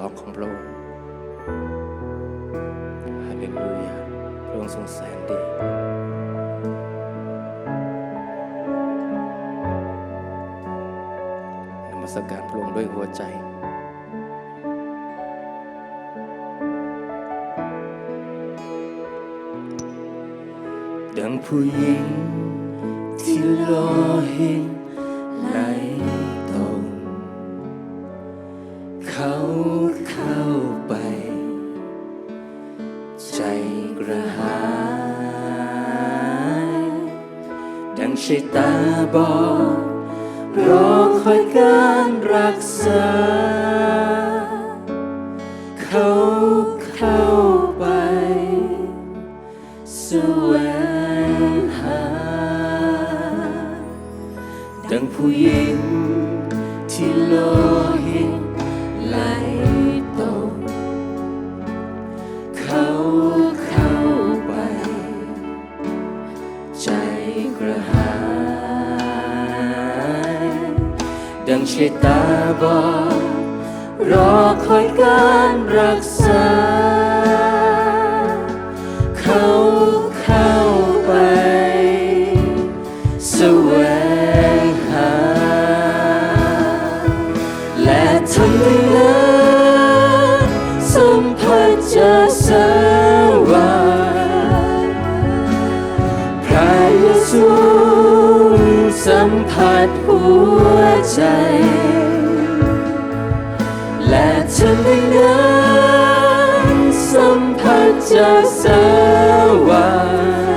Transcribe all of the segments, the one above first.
ลองของพระองค์ฮาเลลูยาพระองค์ทรงแสนดี นมัสการพระองค์ด้วยหัวใจดังผู้หญิงที่รอเห็นไหลตรงเขา เข้าไป ใจกระหาย ดังใช่ตาบอดรอคอยการรักษา เขาเข้าไปแสวงหา ดังผู้หญิง ดังช่ตาบอดรอคอยการรักษา ผัสจ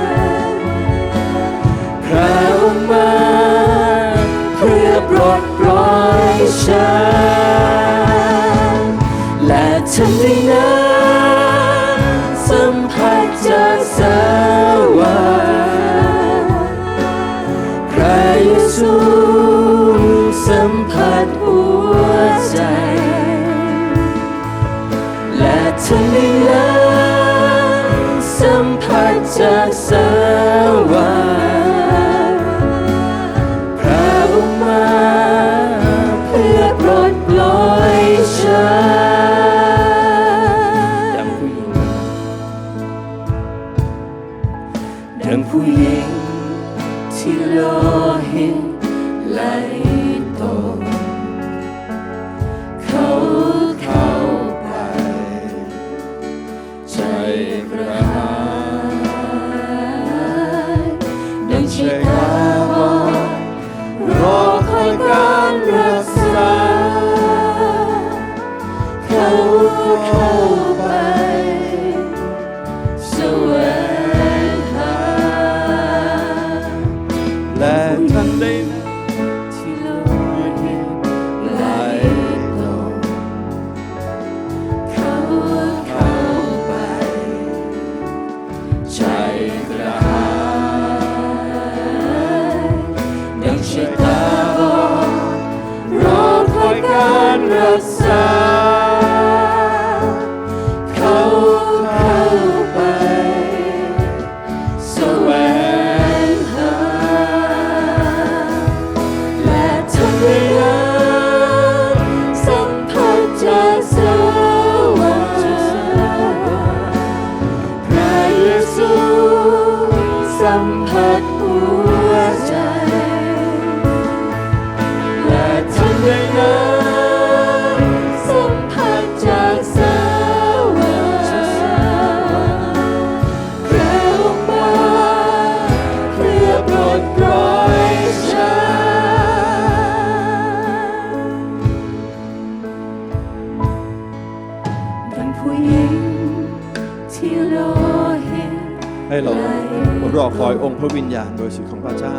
ยสิทธิ์ของพระเจ้า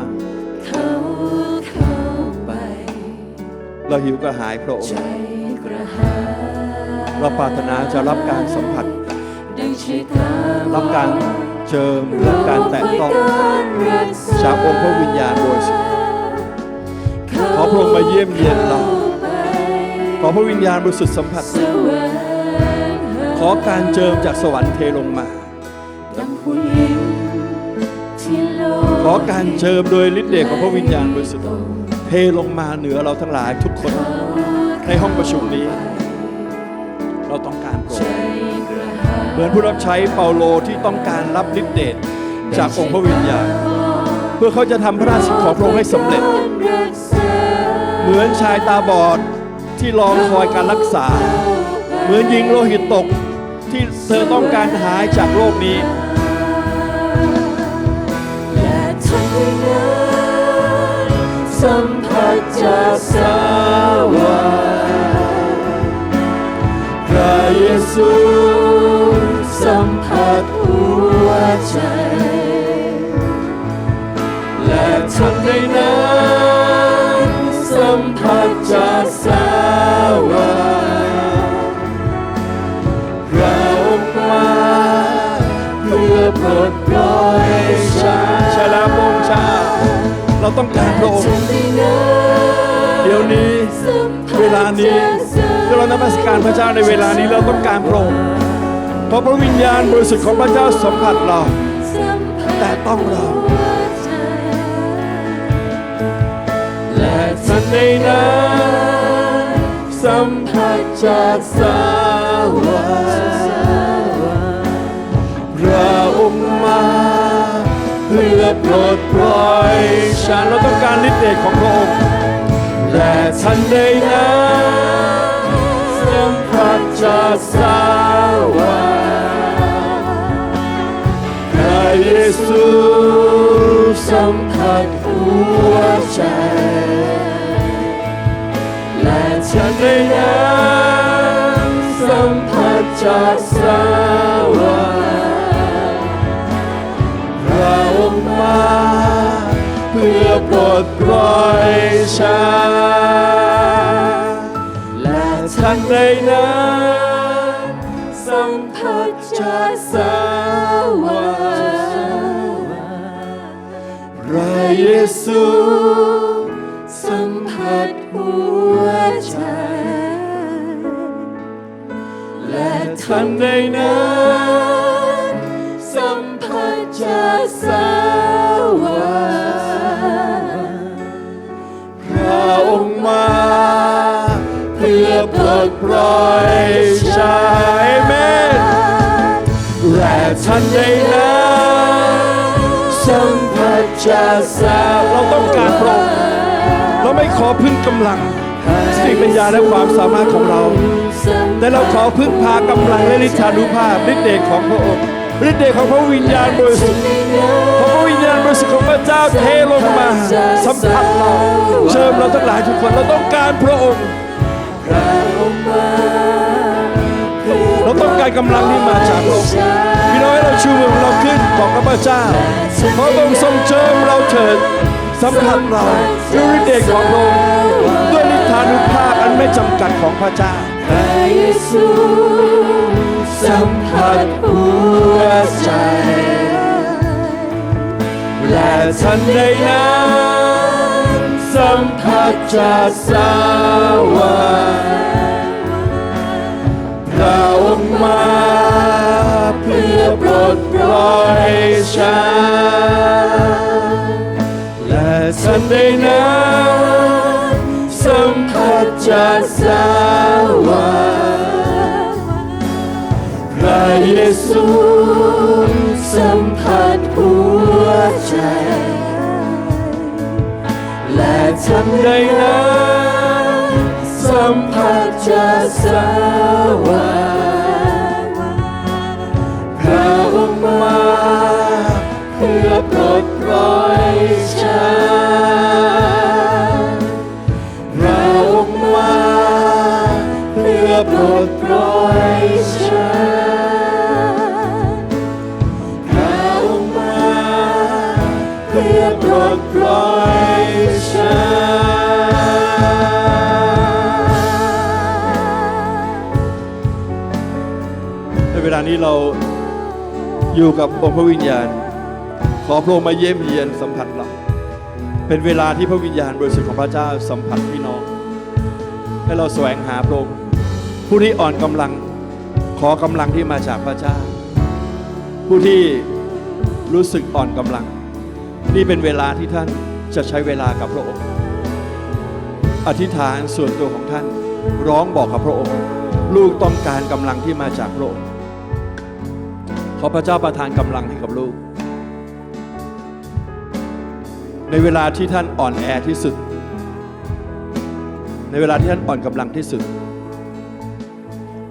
เขาเข้าไป เราหิวกระหายพระองใจค์กระหายเราปรารถนาจะรับการสัมผัส ดังใช่ตารับการเจิมรับการแตะต้อง จากองค์พระวิญญาณบริสุทธิ์ขอพระองค์มาเยี่ยมเยียนเรา ขอพระวิญญาณบริสุทธิ์สัมผัสแสวงหาขอการเจิมจากสวรรค์เทลงมา อการเจิมโดยฤทธิ์เดชของพระวิญญาณบริสุทธิ์เทลงมาเหนือเราทั้งหลายทุกคนในห้องประชุมนี้ เราต้องการโปรดเหมือนผู้รับใช้เปาโลที่ต้องการรับฤทธิเดชจากองค์พระวิญญาณ เพื่อเขาจะทำพระราชของพระองค์ให้สำเร็จ เหมือนชายตาบอดที่รอคอยการรักษา เหมือนหญิงโลหิตตกที่เธอต้องการหายจากโรคนี้ สัมผัสจากสวรรค์พระเยซูสัมผัสหัวใจ และทำให้นั้นสัมผัสจากสวร เดี๋ยวนี้เวลานี้ที่เรานมัสการพระเจ้าในเวลานี้เราต้องการพระองค์เพราะพระวิญญาณบริสุทธิ์ของพระเจ้าสัมผัสเรา แต่ต้องเราและทันใดนั้นสัมผัสจากสวรรค์พระองค์มา เพื่อปลดปล่อยฉันเราต้องการฤทธิ์เดชของพระองค์และทันใดนั้นสัมผัสจากสวรรค์พระเยซูสัมผัสหัวใจ และฉันได้นั้นสัมผัสจากสวร มา เพื่อปลดปล่อยฉันและฉันได้นั้นสัมผัสจากสวรรค์พระเยซูสัมผัสหัวใจ และทันใดนั้นสัมผั ปล่อยฉันเมนและทันใดนั้นสัมผัสจากสวรรค์เราต้องการพระองค์เราไม่ขอพึ่งกำลังสติปัญญาและความสามารถของเรา แต่เราขอพึ่งพากำลังและฤทธานุภาพฤทธิ์เดชของพระองค์ฤทธิ์เดชของพระวิญญาณบริสุทธิ์พระวิญญาณบริสุทธิ์ของพระเจ้าเทลงมาสัมผัสเราเชิญเราทั้งหลายทุกคนเราต้องการพระองค์ เราต้องการกำลังที่มาจากพระองค์พี่น้อยเราชูมือของเราขึ้นบอกกับพระเจ้าเพราะพระองค์ทรงเจิมเราเถิดสัมผัสเราด้วยฤทธิ์เดชของพระองค์ด้วยฤทานุภาพอันไม่จำกัดของพระเจ้าพระเยซูสัมผัสหัวใจและทันใดนั้นสัมผัสจากสวรรค์ ดปล่อยฉันและทันใดนั้นสัมผัสจากสวรรค์พระเยซูสัมผัสหัวใจ และทันใดนั้นสัมผัสจากสวรรค์ อยู่กับองค์พระวิญญาณ ขอพระองค์มาเยี่ยมเยียนสัมผัสเรา เป็นเวลาที่พระวิญญาณบริสุทธิ์ของพระเจ้าสัมผัสพี่น้อง ให้เราแสวงหาพระองค์ผู้ที่อ่อนกำลัง ขอกำลังที่มาจากพระเจ้า ผู้ที่รู้สึกอ่อนกำลัง นี่เป็นเวลาที่ท่านจะใช้เวลากับพระองค์ อธิษฐานส่วนตัวของท่านร้องบอกกับพระองค์ ลูกต้องการกำลังที่มาจากพระองค์ ขอพระเจ้าประทานกำลังให้กับลูก ในเวลาที่ท่านอ่อนแอที่สุด ในเวลาที่ท่านอ่อนกำลังที่สุด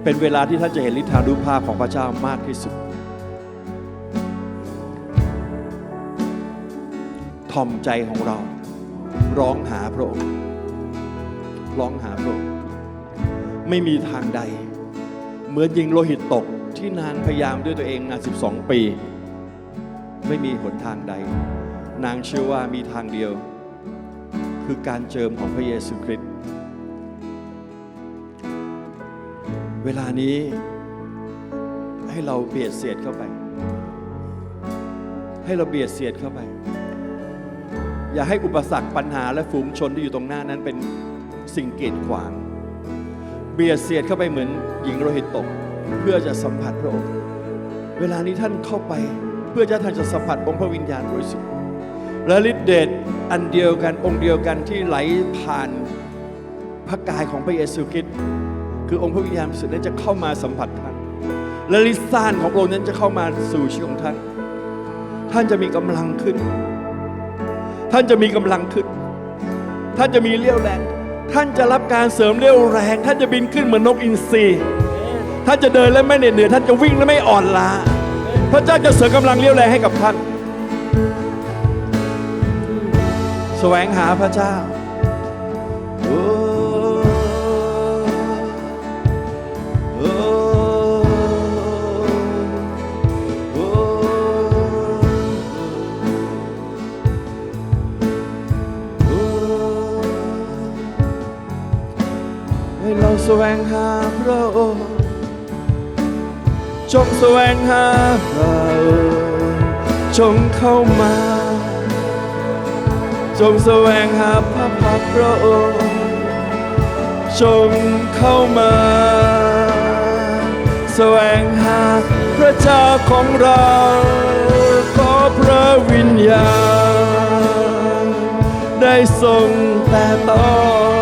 เป็นเวลาที่ท่านจะเห็นฤทธานุภาพของพระเจ้ามากที่สุด ทอมใจของเรา ร้องหาพระองค์ ร้องหาพระองค์ ไม่มีทางใด เหมือนยิงโลหิตตก ที่นางพยายามด้วยตัวเองนาน12 ปี ไม่มีหนทางใด นางเชื่อว่ามีทางเดียว คือการเจิมของพระเยซูคริสต์เวลานี้ให้เราเบียดเสียดเข้าไป ให้เราเบียดเสียดเข้าไป อย่าให้อุปสรรคปัญหาและฝูงชนที่อยู่ตรงหน้านั้นเป็นสิ่งเกีดขวาง เบียดเสียดเข้าไปเหมือนหญิงโรหิตตก เพื่อจะสัมผัสพระองค์ เวลานี้ท่านเข้าไป เพื่อจะท่านจะสัมผัสองค์พระวิญญาณบริสุทธิ์และฤทธิเดชอันเดียวกันองค์เดียวกันที่ไหลผ่านพระกายของพระเยซูคริสต์คือองค์พระวิญญาณบริสุทธิ์นั้นจะเข้ามาสัมผัสท่าน และฤทธิซ่านของพระองค์นั้นจะเข้ามาสู่ชีวิตของท่าน ท่านจะมีกำลังขึ้น ท่านจะมีกำลังขึ้น ท่านจะมีเรี่ยวแรง ท่านจะรับการเสริมเรี่ยวแรง ท่านจะบินขึ้นเหมือนนกอินทรี ท่านจะเดินและไม่เหน็ดเหนื่อยท่านจะวิ่งและไม่อ่อนล้า พระเจ้าจะเสริมกำลังเรี่ยวแรงให้กับท่าน แสวงหาพระเจ้าให้เราแสวงหาพระองค์ จงแสวงหาเราจงเข้ามา จงแสวงหาพระพักตร์พระองค์จงเข้ามาแสวงหาพระเจ้าของเราขอพระวิญญาณได้ทรงแต่ต้อง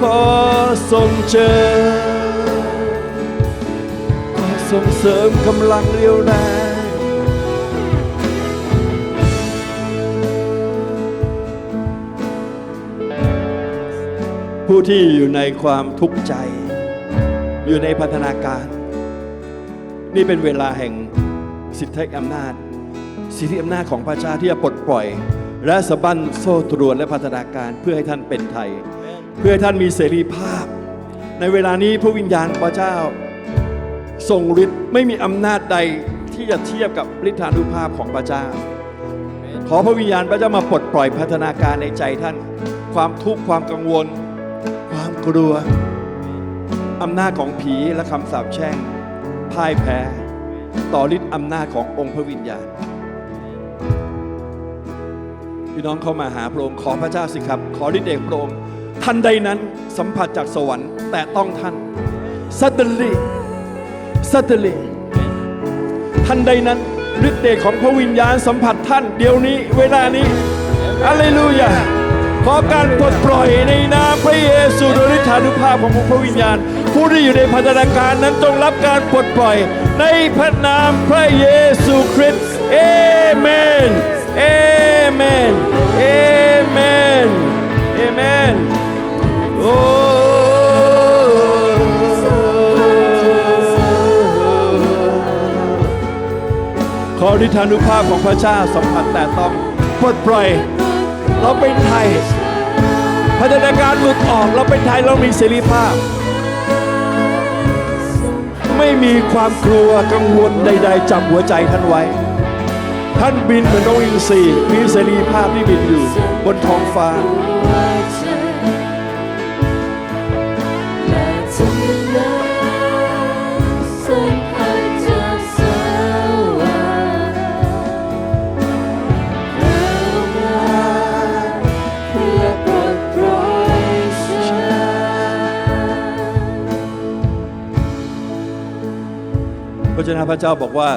ขอทรงเจอ ส่งเสริมกำลังเรียวแรงผู้ที่อยู่ในความทุกข์ใจ อยู่ในพัฒนาการ นี่เป็นเวลาแห่งสิทธิอำนาจ สิทธิอำนาจของพระเจ้าที่จะปลดปล่อย และสะบั้นโซ่ตรวนและพัฒนาการเพื่อให้ท่านเป็นไทย เพื่อให้ท่านมีเสรีภาพ ในเวลานี้พระวิญญาณพระเจ้า ทรงฤทธิ์ไม่มีอำนาจใดที่จะเทียบกับฤทธานุภาพของพระเจ้า ขอพระวิญญาณพระเจ้ามาปลดปล่อยพัฒนาการในใจท่าน ความทุกข์ความกังวล ความกลัวอำนาจของผีและคำสาปแช่งพ่ายแพ้ ต่อฤทธิ์อำนาจขององค์พระวิญญาณพี่น้องเข้ามาหาพระองค์ขอพระเจ้าสิครับ ขอฤทธิ์เดชพระองค์ทันใดนั้นสัมผัสจากสวรรค์แต่ต้องท่าน suddenly suddenly ทันใดนั้นฤทธิ์เดชของพระวิญญาณสัมผัสท่าน เดี๋ยวนี้ เวลานี้อะเลลูยาขอการปลดปล่อยในนามพระเยซูโดยฤทธานุภาพของพระวิญญาณ ผู้ที่อยู่ในพัฒนาการนั้นจงรับการปลดปล่อย ในพระนามพระเยซูคริสต์เอเมนเอเมนเอเมนเอเมนโอ้ ฤทธานุภาพของพระเจ้าสัมผัสแต่ต้องปลดปล่อย เราเป็นไทยพัฒนาการหลุดออกเราเป็นไทยเรามีเสรีภาพ ไม่มีความกลัวกังวลใด ๆจับหัวใจท่านไว้ ท่านบินเหมือนนกอินทรีมีเสรีภาพที่บินอยู่บนท้องฟ้า นพระเจ้าพระเจ้าบอกว่า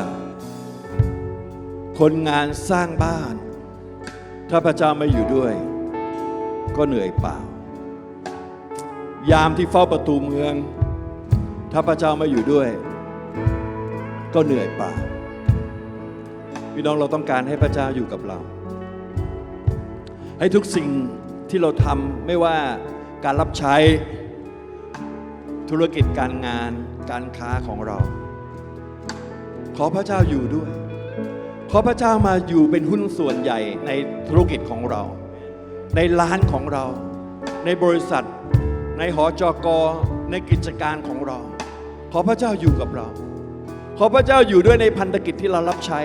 คนงานสร้างบ้าน ถ้าพระเจ้าไม่อยู่ด้วย ก็เหนื่อยเปล่า ยามที่เฝ้าประตูเมือง ถ้าพระเจ้าไม่อยู่ด้วย ก็เหนื่อยเปล่าพี่น้องเราต้องการให้พระเจ้าอยู่กับเรา ให้ทุกสิ่งที่เราทำไม่ว่าการรับใช้ธุรกิจการงานการค้าของเรา ขอพระเจ้าอยู่ด้วย ขอพระเจ้ามาอยู่เป็นหุ้นส่วนใหญ่ในธุรกิจของเรา ในร้านของเรา ในบริษัท ในหอจอกอในกิจการของเรา ขอพระเจ้าอยู่กับเรา ขอพระเจ้าอยู่ด้วยในพันธกิจที่เรารับใช้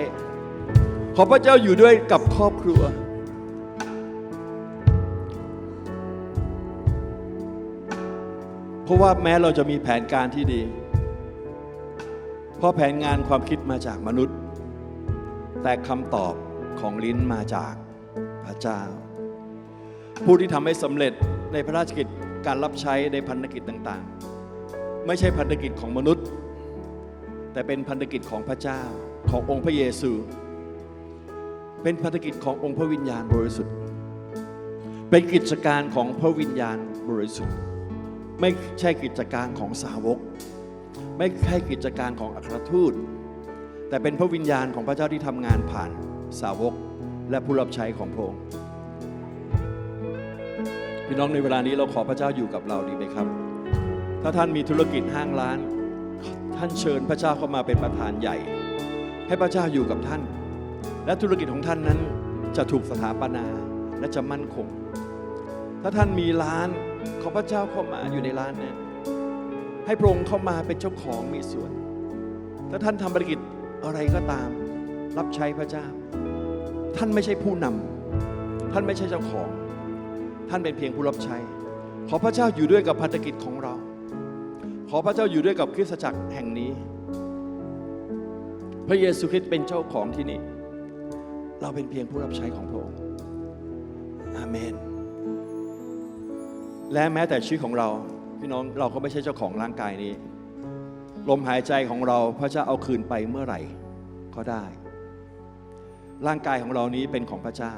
ขอพระเจ้าอยู่ด้วยกับครอบครัวเพราะว่าแม้เราจะมีแผนการที่ดี เพราะแผนงานความคิดมาจากมนุษย์ แต่คำตอบของลิ้นมาจากพระเจ้า ผู้ที่ทำให้สำเร็จในพระราชกิจการรับใช้ในพันธกิจต่างๆ ไม่ใช่พันธกิจของมนุษย์ แต่เป็นพันธกิจของพระเจ้าขององค์พระเยซู เป็นพันธกิจขององค์พระวิญญาณบริสุทธิ์ เป็นกิจการของพระวิญญาณบริสุทธิ์ ไม่ใช่กิจการของสาวก ไม่ใช่กิจการของอัครทูต แต่เป็นพระวิญญาณของพระเจ้าที่ทำงานผ่านสาวกและผู้รับใช้ของพระองค์พี่น้องในเวลานี้เราขอพระเจ้าอยู่กับเราดีไหมครับ ถ้าท่านมีธุรกิจห้างร้าน ท่านเชิญพระเจ้าเข้ามาเป็นประธานใหญ่ ให้พระเจ้าอยู่กับท่าน และธุรกิจของท่านนั้นจะถูกสถาปนาและจะมั่นคง ถ้าท่านมีร้านขอพระเจ้าเข้ามาอยู่ในร้านนั้น ให้พระองค์เข้ามาเป็นเจ้าของมีส่วน ถ้าท่านทำธุรกิจอะไรก็ตาม รับใช้พระเจ้า ท่านไม่ใช่ผู้นำท่านไม่ใช่เจ้าของ ท่านเป็นเพียงผู้รับใช้ ขอพระเจ้าอยู่ด้วยกับพันธกิจของเรา ขอพระเจ้าอยู่ด้วยกับคริสตจักรแห่งนี้ พระเยซูคริสต์เป็นเจ้าของที่นี่ เราเป็นเพียงผู้รับใช้ของพระองค์อาเมน และแม้แต่ชีวิตของเรา พี่น้องเราก็ไม่ใช่เจ้าของร่างกายนี้ ลมหายใจของเราพระเจ้าเอาคืนไปเมื่อไหร่ก็ได้ ร่างกายของเรานี้เป็นของพระเจ้า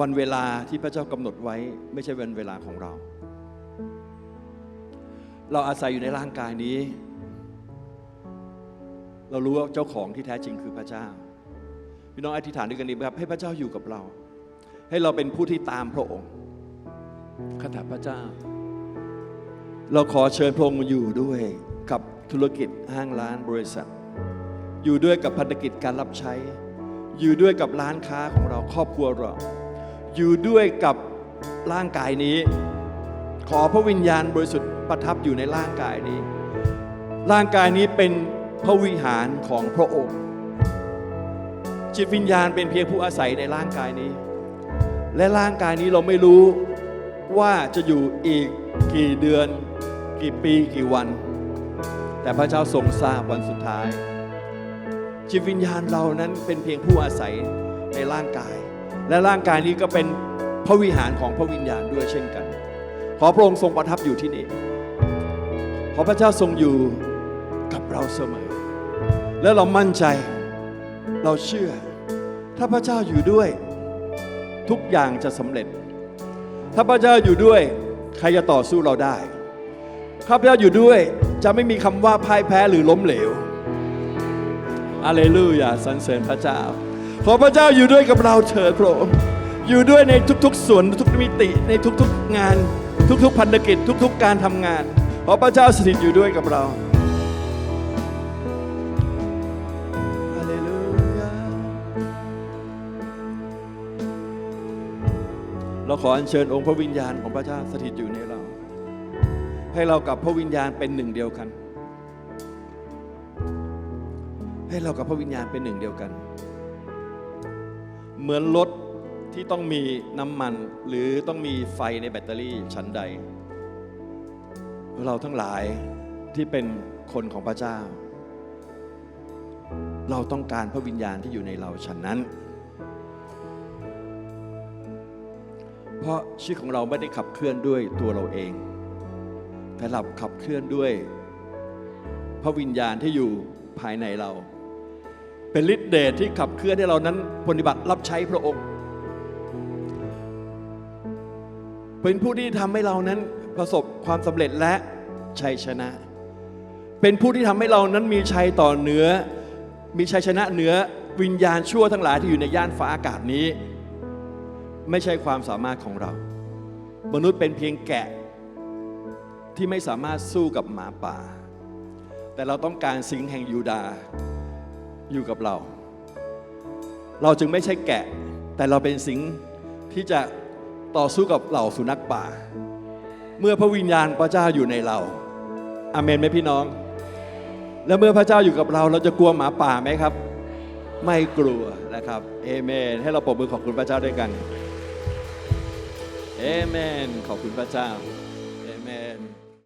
วันเวลาที่พระเจ้ากำหนดไว้ ไม่ใช่วันเวลาของเรา เราอาศัยอยู่ในร่างกายนี้ เรารู้ว่าเจ้าของที่แท้จริงคือพระเจ้า พี่น้องอธิษฐานด้วยกันดีไหมครับ ให้พระเจ้าอยู่กับเรา ให้เราเป็นผู้ที่ตามพระองค์ข้าแต่พระเจ้า เราขอเชิญพระองค์อยู่ด้วยกับธุรกิจห้างร้านบริษัท อยู่ด้วยกับพันธกิจการรับใช้ อยู่ด้วยกับร้านค้าของเราครอบครัวเรา อยู่ด้วยกับร่างกายนี้ ขอพระวิญญาณบริสุทธิ์ประทับอยู่ในร่างกายนี้ ร่างกายนี้เป็นพระวิหารของพระองค์ จิตวิญญาณเป็นเพียงผู้อาศัยในร่างกายนี้ และร่างกายนี้เราไม่รู้ว่าจะอยู่อีกกี่เดือน กี่ปีกี่วัน แต่พระเจ้าทรงทราบวันสุดท้าย จิตวิญญาณเรานั้นเป็นเพียงผู้อาศัยในร่างกาย และร่างกายนี้ก็เป็นพระวิหารของพระวิญญาณด้วยเช่นกัน ขอพระองค์ทรงประทับอยู่ที่นี่ขอพระเจ้าทรงอยู่กับเราเสมอ และเรามั่นใจเราเชื่อ ถ้าพระเจ้าอยู่ด้วย ทุกอย่างจะสำเร็จ ถ้าพระเจ้าอยู่ด้วย ใครจะต่อสู้เราได้ ข้าพเจ้าอยู่ด้วยจะไม่มีคำว่าพ่ายแพ้หรือล้มเหลวอาเลลูยาสรรเสริญพระเจ้า ขอพระเจ้าอยู่ด้วยกับเราเถิดพระองค์อยู่ด้วยในทุกๆส่วนทุกมิติในทุกๆงาน ทุกๆพันธกิจทุก ๆ การทำงาน ขอพระเจ้าสถิตอยู่ด้วยกับเราเราขออัญเชิญองค์พระวิญญาณของพระเจ้าสถิตอยู่ในเรา ให้เรากับพระวิญญาณเป็นหนึ่งเดียวกัน ให้เรากับพระวิญญาณเป็นหนึ่งเดียวกัน เหมือนรถที่ต้องมีน้ำมันหรือต้องมีไฟในแบตเตอรี่ชั้นใด เราทั้งหลายที่เป็นคนของพระเจ้า เราต้องการพระวิญญาณที่อยู่ในเราฉันนั้น เพราะชีวิตของเราไม่ได้ขับเคลื่อนด้วยตัวเราเอง แต่เราขับเคลื่อนด้วย พระวิญญาณที่อยู่ภายในเรา เป็นฤทธิเดชที่ขับเคลื่อนให้เรานั้นปฏิบัติรับใช้พระองค์ เป็นผู้ที่ทำให้เรานั้นประสบความสำเร็จและชัยชนะ เป็นผู้ที่ทำให้เรานั้นมีชัยต่อเหนือมีชัยชนะเหนือวิญญาณชั่วทั้งหลายที่อยู่ในย่านฟ้าอากาศนี้ ไม่ใช่ความสามารถของเรา มนุษย์เป็นเพียงแกะ ที่ไม่สามารถสู้กับหมาป่า แต่เราต้องการสิงห์แห่งยูดาห์อยู่กับเรา เราจึงไม่ใช่แกะ แต่เราเป็นสิงห์ที่จะต่อสู้กับเหล่าสุนัขป่า เมื่อพระวิญญาณพระเจ้าอยู่ในเราอาเมนไหมพี่น้อง แล้วเมื่อพระเจ้าอยู่กับเรา เราจะกลัวหมาป่าไหมครับ ไม่กลัวนะครับเอเมน ให้เราปรบมือขอบคุณพระเจ้าด้วยกันเอเมน ขอบคุณพระเจ้า